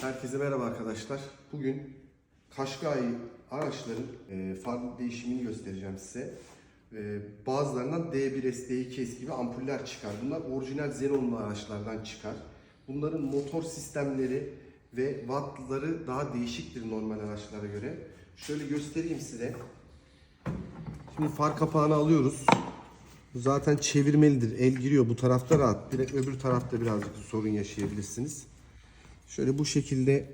Herkese merhaba arkadaşlar. Bugün Kaşkai araçların e, far değişimini göstereceğim size. E, bazılarından D1S, D2S gibi ampuller çıkar. Bunlar orijinal Xenon'lu araçlardan çıkar. Bunların motor sistemleri ve wattları daha değişiktir normal araçlara göre. Şöyle göstereyim size. Şimdi far kapağını alıyoruz. Bu zaten çevirmelidir. El giriyor bu tarafta rahat. Direkt öbür tarafta birazcık sorun yaşayabilirsiniz. Şöyle bu şekilde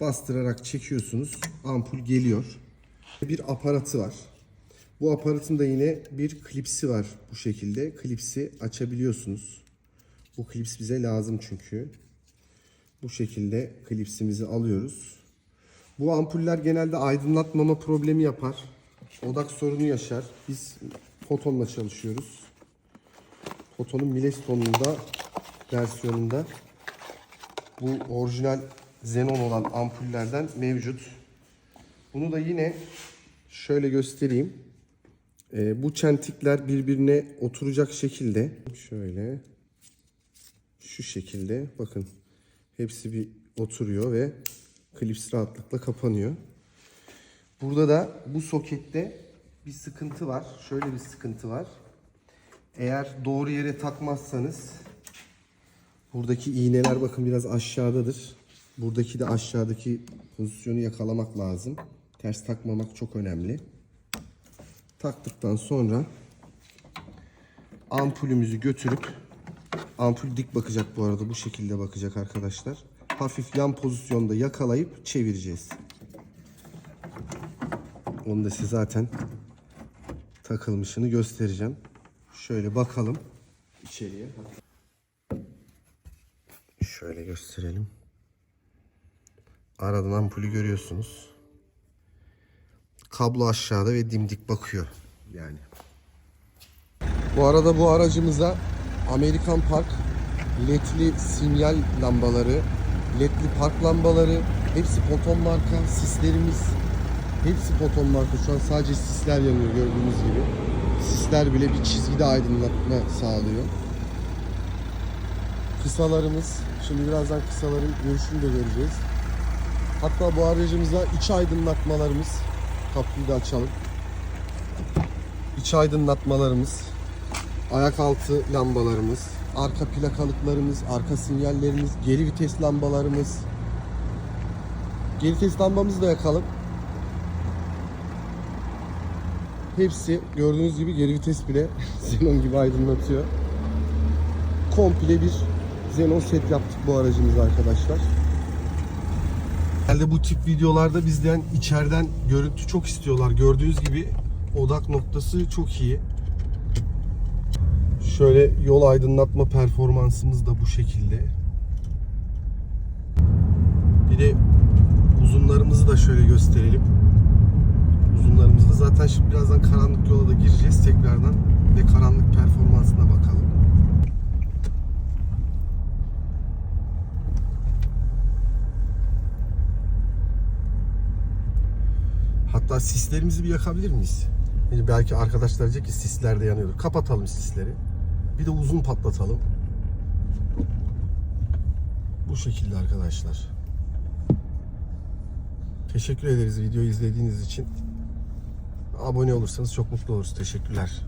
bastırarak çekiyorsunuz. Ampul geliyor. Bir aparatı var. Bu aparatın da yine bir klipsi var bu şekilde. Klipsi açabiliyorsunuz. Bu klips bize lazım çünkü. Bu şekilde klipsimizi alıyoruz. Bu ampuller genelde aydınlatmama problemi yapar. Odak sorunu yaşar. Biz fotonla çalışıyoruz. Fotonun Mileston'unda versiyonunda bu orijinal xenon olan ampullerden mevcut. Bunu da yine şöyle göstereyim. Ee, bu çentikler birbirine oturacak şekilde şöyle şu şekilde bakın hepsi bir oturuyor ve klips rahatlıkla kapanıyor. Burada da bu sokette bir sıkıntı var. Şöyle bir sıkıntı var. Eğer doğru yere takmazsanız buradaki iğneler bakın biraz aşağıdadır. Buradaki de aşağıdaki pozisyonu yakalamak lazım. Ters takmamak çok önemli. Taktıktan sonra ampulümüzü götürüp ampul dik bakacak bu arada bu şekilde bakacak arkadaşlar. Hafif yan pozisyonda yakalayıp çevireceğiz. Onu da size zaten takılmışını göstereceğim. Şöyle bakalım içeriye. Şöyle gösterelim. Aradan ampulü görüyorsunuz. Kablo aşağıda ve dimdik bakıyor yani. Bu arada bu aracımıza Amerikan Park ledli sinyal lambaları, ledli park lambaları, hepsi Poton marka, sislerimiz hepsi Poton marka. Şu an sadece sisler yanıyor gördüğünüz gibi. Sisler bile bir çizgide aydınlatma sağlıyor. Kısalarımız, şimdi birazdan kısaların görüşünü de göreceğiz. Hatta bu aracımızda iç aydınlatmalarımız, kapıyı da açalım. İç aydınlatmalarımız, ayak altı lambalarımız, arka plakalıklarımız, arka sinyallerimiz, geri vites lambalarımız. Geri vites lambamızı da yakalım. Hepsi gördüğünüz gibi geri vites bile xenon gibi aydınlatıyor. Komple bir xenon set yaptık bu aracımıza arkadaşlar. Genelde bu tip videolarda bizden içeriden görüntü çok istiyorlar. Gördüğünüz gibi odak noktası çok iyi. Şöyle yol aydınlatma performansımız da bu şekilde. Bir de uzunlarımızı da şöyle gösterelim. Uzunlarımızda zaten şimdi birazdan karanlık yola da gireceğiz tekrardan ve karanlık performansına bakalım. Hatta sislerimizi bir yakabilir miyiz? Yani belki arkadaşlar diyecek ki sisler de yanıyordur. Kapatalım sisleri. Bir de uzun patlatalım. Bu şekilde arkadaşlar. Teşekkür ederiz videoyu izlediğiniz için. Abone olursanız çok mutlu oluruz. Teşekkürler.